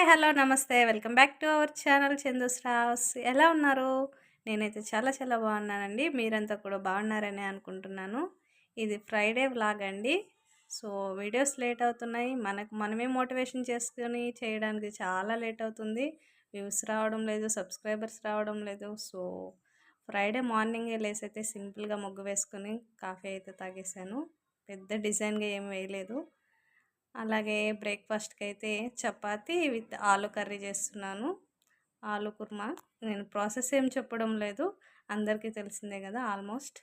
Hi hello నమస్తే. Welcome back to our channel Chandu's Raos. ఎలా ఉన్నారు? నేనైతే చాలా చాలా బాగున్నానండి. మీరంతా కూడా బాగున్నారని అనుకుంటున్నాను. ఇది ఫ్రైడే వ్లాగ్ అండి. సో వీడియోస్ లేట్ అవుతున్నాయి. మనకు మనమే మోటివేషన్ చేసుకొని చేయడానికి చాలా లేట్ అవుతుంది. వ్యూస్ రావడం లేదు సబ్స్క్రైబర్స్ రావడం లేదు. సో ఫ్రైడే మార్నింగే లేసైతే అయితే సింపుల్గా ముగ్గు వేసుకొని కాఫీ అయితే తాగేసాను. పెద్ద డిజైన్గా ఏం వేయలేదు. అలాగే బ్రేక్ఫాస్ట్కి అయితే చపాతి విత్ ఆలు కర్రీ చేస్తున్నాను. ఆలు కుర్మా. నేను ప్రాసెస్ ఏం చెప్పడం లేదు. అందరికీ తెలిసిందే కదా ఆల్మోస్ట్.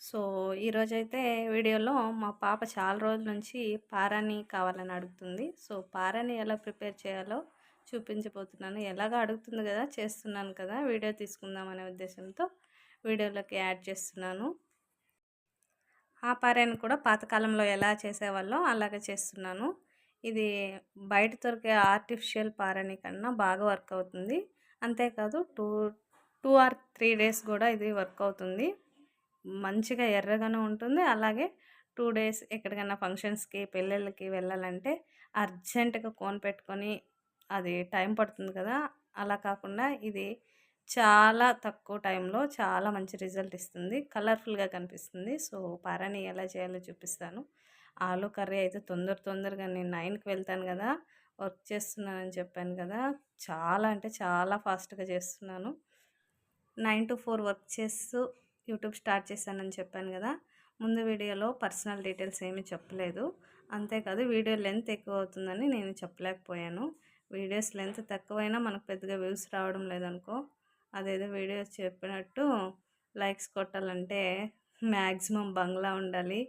సో ఈరోజైతే వీడియోలో మా పాప చాలా రోజుల నుంచి పారాని కావాలని అడుగుతుంది. సో పారాని ఎలా ప్రిపేర్ చేయాలో చూపించబోతున్నాను. ఎలాగ అడుగుతుంది కదా చేస్తున్నాను కదా వీడియో తీసుకుందాం అనే ఉద్దేశంతో వీడియోలోకి యాడ్ చేస్తున్నాను. ఆ పారాయణ కూడా పాతకాలంలో ఎలా చేసేవాళ్ళో అలాగే చేస్తున్నాను. ఇది బయట దొరికే ఆర్టిఫిషియల్ పారాయణ కన్నా బాగా వర్క్ అవుతుంది. అంతేకాదు two two or three days కూడా ఇది వర్క్ అవుతుంది. మంచిగా ఎర్రగానే ఉంటుంది. అలాగే టూ డేస్ ఎక్కడికైనా ఫంక్షన్స్కి పెళ్ళిళ్ళకి వెళ్ళాలంటే అర్జెంటుగా కోన్ పెట్టుకొని అది టైం పడుతుంది కదా. అలా కాకుండా ఇది చాలా తక్కువ టైంలో చాలా మంచి రిజల్ట్ ఇస్తుంది. కలర్ఫుల్గా కనిపిస్తుంది. సో పారాని ఎలా చేయాలో చూపిస్తాను. ఆలు కర్రీ అయితే తొందర తొందరగా నేను నైన్కి వెళ్తాను కదా వర్క్ చేస్తున్నానని చెప్పాను కదా చాలా అంటే చాలా ఫాస్ట్గా చేస్తున్నాను. నైన్ టు ఫోర్ వర్క్ చేస్తూ యూట్యూబ్ స్టార్ట్ చేశానని చెప్పాను కదా ముందు వీడియోలో పర్సనల్ డీటెయిల్స్ ఏమీ చెప్పలేదు. అంతేకాదు వీడియో లెంత్ ఎక్కువ అవుతుందని నేను చెప్పలేకపోయాను. వీడియోస్ లెంత్ తక్కువైనా మనకు పెద్దగా వ్యూస్ రావడం లేదనుకో అదేదో వీడియో చెప్పినట్టు లైక్స్ కొట్టాలంటే మ్యాక్సిమం బంగ్లా ఉండాలి.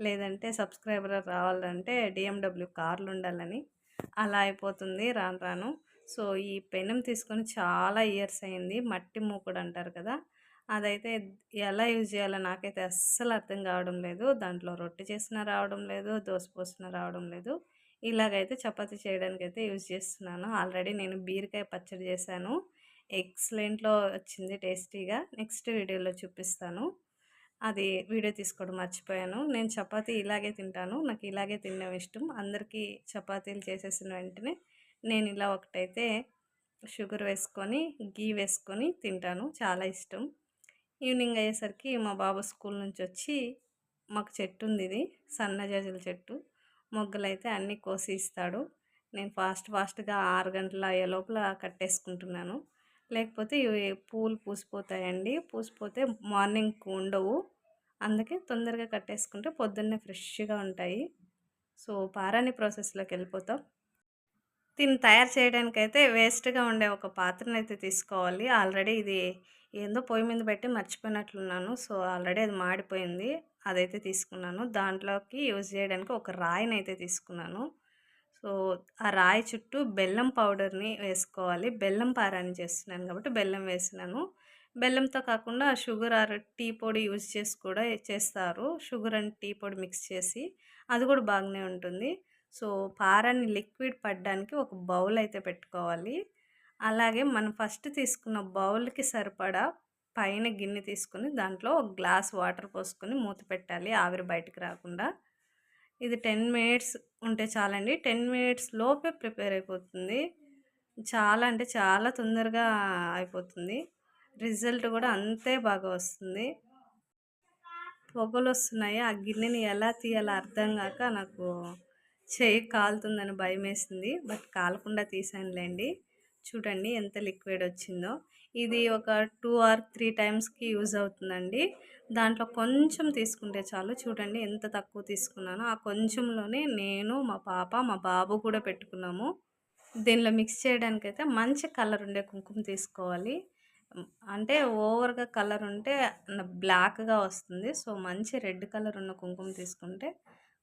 లేదంటే సబ్స్క్రైబర్ రావాలంటే డిఎండబ్ల్యూ కార్లు ఉండాలని. అలా అయిపోతుంది రాను రాను. సో ఈ పెనం తీసుకొని చాలా ఇయర్స్ అయింది. మట్టి మూకుడు అంటారు కదా. అదైతే ఎలా యూజ్ చేయాలో నాకైతే అస్సలు అర్థం కావడం లేదు. దాంట్లో రొట్టె చేసినా రావడం లేదు. దోశ పోసినా రావడం లేదు. ఇలాగైతే చపాతి చేయడానికి అయితే యూజ్ చేస్తున్నాను. ఆల్రెడీ నేను బీరకాయ పచ్చడి చేశాను. ఎక్సలెంట్లో వచ్చింది టేస్టీగా. నెక్స్ట్ వీడియోలో చూపిస్తాను. అది వీడియో తీసుకోవడం మర్చిపోయాను. నేను చపాతీ ఇలాగే తింటాను. నాకు ఇలాగే తినడం ఇష్టం. అందరికీ చపాతీలు చేసేసిన వెంటనే నేను ఇలా ఒకటైతే షుగర్ వేసుకొని గీ వేసుకొని తింటాను. చాలా ఇష్టం. ఈవినింగ్ అయ్యేసరికి మా బాబు స్కూల్ నుంచి వచ్చి మాకు చెట్టు ఉంది ఇది సన్నజాజుల చెట్టు. మొగ్గలైతే అన్నీ కోసి ఇస్తాడు. నేను ఫాస్ట్ ఫాస్ట్గా ఆరు గంటల అయ్యే లోపల కట్టేసుకుంటున్నాను. లేకపోతే ఇవి పూలు పూసిపోతాయండి. పూసిపోతే మార్నింగ్ ఉండవు. అందుకే తొందరగా కట్టేసుకుంటే పొద్దున్నే ఫ్రెష్గా ఉంటాయి. సో పారాని ప్రాసెస్లోకి వెళ్ళిపోతాం. దీన్ని తయారు చేయడానికైతే వేస్ట్గా ఉండే ఒక పాత్రను అయితే తీసుకోవాలి. ఆల్రెడీ ఇది ఏందో పొయ్యి మీద పెట్టి మర్చిపోయినట్లున్నాను. సో ఆల్రెడీ అది మాడిపోయింది. అదైతే తీసుకున్నాను. దాంట్లోకి యూజ్ చేయడానికి ఒక రాయిని అయితే తీసుకున్నాను. సో ఆ రాయి చుట్టూ బెల్లం పౌడర్ని వేసుకోవాలి. బెల్లం పారాని చేస్తున్నాను కాబట్టి బెల్లం వేసినాను. బెల్లంతో కాకుండా షుగర్ ఆర్ టీ పొడి యూజ్ చేసి కూడా చేస్తారు. షుగర్ అండ్ టీ పొడి మిక్స్ చేసి అది కూడా బాగానే ఉంటుంది. సో పారాన్ని లిక్విడ్ పడడానికి ఒక బౌల్ అయితే పెట్టుకోవాలి. అలాగే మనం ఫస్ట్ తీసుకున్న బౌల్కి సరిపడా పైన గిన్నె తీసుకుని దాంట్లో ఒక గ్లాస్ వాటర్ పోసుకొని మూత పెట్టాలి. ఆవిరి బయటకు రాకుండా. ఇది టెన్ మినిట్స్ ఉంటే చాలండి. టెన్ మినిట్స్ లోపే ప్రిపేర్ అయిపోతుంది. చాలా అంటే చాలా తొందరగా అయిపోతుంది. రిజల్ట్ కూడా అంతే బాగా వస్తుంది. పొగలు వస్తున్నాయి. ఆ గిన్నెని ఎలా తీయాలో అర్థం కాక నాకు చేయి కాలుతుందని భయం వేసింది బట్ కాలకుండా తీసానులేండి. చూడండి ఎంత లిక్విడ్ వచ్చిందో. ఇది ఒక టూ ఆర్ త్రీ టైమ్స్కి యూజ్ అవుతుందండి. దాంట్లో కొంచెం తీసుకుంటే చాలు. చూడండి ఎంత తక్కువ తీసుకున్నానో ఆ కొంచెంలోనే నేను మా పాప మా బాబు కూడా పెట్టుకున్నాము. దీనిలో మిక్స్ చేయడానికైతే మంచి కలర్ ఉండే కుంకుమ తీసుకోవాలి. అంటే ఓవర్గా కలర్ ఉంటే బ్లాక్గా వస్తుంది. సో మంచి రెడ్ కలర్ ఉన్న కుంకుమ తీసుకుంటే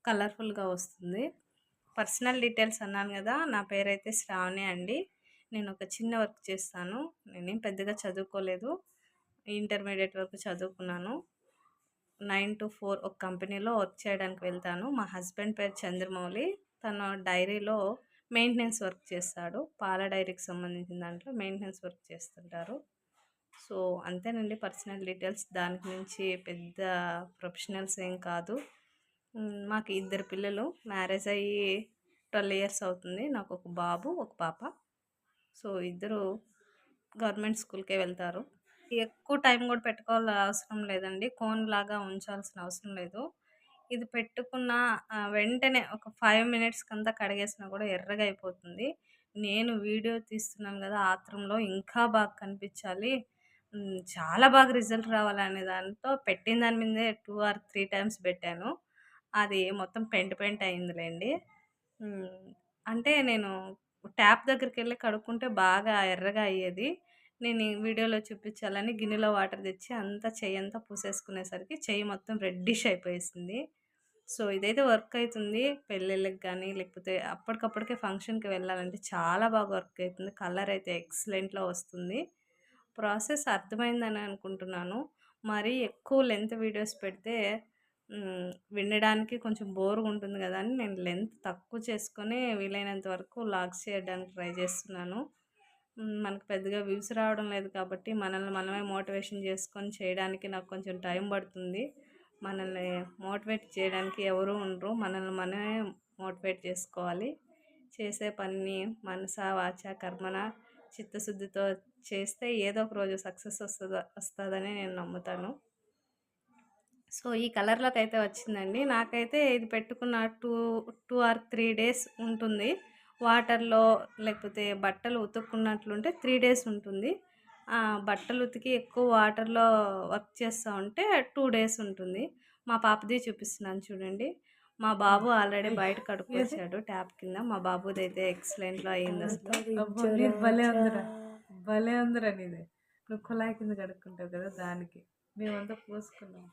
కలర్ఫుల్గా వస్తుంది. పర్సనల్ డీటెయిల్స్ అన్నాను కదా నా పేరైతే శ్రావణి అండి. నేను ఒక చిన్న వర్క్ చేస్తాను. నేనేం పెద్దగా చదువుకోలేదు. ఇంటర్మీడియట్ వరకు చదువుకున్నాను. నైన్ టు ఫోర్ ఒక కంపెనీలో వర్క్ చేయడానికి వెళ్తాను. మా హస్బెండ్ పేరు చంద్రమౌళి. తన డైరీలో మెయింటెనెన్స్ వర్క్ చేస్తాడు. పాల డైరీకి సంబంధించిన దాంట్లో మెయింటెనెన్స్ వర్క్ చేస్తుంటారు. సో అంతేనండి పర్సనల్ డీటెయిల్స్. దానికి నుంచి పెద్ద ప్రొఫెషనల్స్ ఏం కాదు. మాకు ఇద్దరు పిల్లలు. మ్యారేజ్ అయ్యి ట్వెల్వ్ ఇయర్స్ అవుతుంది. నాకు ఒక బాబు ఒక పాప. సో ఇద్దరు గవర్నమెంట్ స్కూల్కే వెళ్తారు. ఎక్కువ టైం కూడా పెట్టుకోవాల అవసరం లేదండి. కోన్ లాగా ఉంచాల్సిన అవసరం లేదు. ఇది పెట్టుకున్న వెంటనే ఒక ఫైవ్ మినిట్స్కి అంతా కడిగేసినా కూడా ఎర్రగా అయిపోతుంది. నేను వీడియో తీస్తున్నాను కదా ఆత్రంలో ఇంకా బాగా కనిపించాలి. చాలా బాగా రిజల్ట్ రావాలనే దాంతో పెట్టిన దాని మీదే టూ ఆర్ త్రీ టైమ్స్ పెట్టాను. అది మొత్తం పెంట్ పెంట్ అయిందిలేండి. అంటే నేను ట్యాప్ దగ్గరికి వెళ్ళి కడుక్కుంటే బాగా ఎర్రగా అయ్యేది. నేను వీడియోలో చూపించాలని గిన్నెలో వాటర్ తెచ్చి అంతా చెయ్యి అంతా పూసేసుకునేసరికి చెయ్యి మొత్తం రెడ్డిష్ అయిపోయేసింది. సో ఇదైతే వర్క్ అవుతుంది పెళ్ళిళ్ళకి కానీ లేకపోతే అప్పటికప్పటికే ఫంక్షన్కి వెళ్ళాలంటే చాలా బాగా వర్క్ అవుతుంది కలర్ అయితే ఎక్సలెంట్లో వస్తుంది. ప్రాసెస్ అర్థమైందని అనుకుంటున్నాను. మరీ ఎక్కువ లెంత్ వీడియోస్ పెడితే వినడానికి కొంచెం బోర్గా ఉంటుంది కదా అని నేను లెంత్ తక్కువ చేసుకొని వీలైనంత వరకు లాగ్స్ చేయడానికి ట్రై చేస్తున్నాను. మనకు పెద్దగా వ్యూస్ రావడం లేదు కాబట్టి మనల్ని మనమే మోటివేషన్ చేసుకొని చేయడానికి నాకు కొంచెం టైం పడుతుంది. మనల్ని మోటివేట్ చేయడానికి ఎవరు ఉండరు. మనల్ని మనమే మోటివేట్ చేసుకోవాలి. చేసే పని మనస వాచ కర్మన చిత్తశుద్ధితో చేస్తే ఏదో ఒక రోజు సక్సెస్ వస్తుందా వస్తుందని నేను నమ్ముతాను. సో ఈ కలర్లోకి అయితే వచ్చిందండి. నాకైతే ఇది పెట్టుకున్న two two or three days ఉంటుంది. వాటర్లో లేకపోతే బట్టలు ఉతుక్కున్నట్లుంటే త్రీ డేస్ ఉంటుంది. ఆ, బట్టలు ఉతికి ఎక్కువ వాటర్లో వర్క్ చేస్తూ ఉంటే టూ డేస్ ఉంటుంది. మా పాపది చూపిస్తున్నాను చూడండి. మా బాబు ఆల్రెడీ బయట కడుక్కొచ్చాడు ట్యాప్ కింద. మా బాబుది అయితే ఎక్సలెంట్లో అయ్యింది అసలు. భలే ఉందిరా భలే ఉందిరా నీది నువ్వు కుళాయి కింద కడుక్కుంటావు కదా దానికి. మేమంతా పోసుకున్నాం.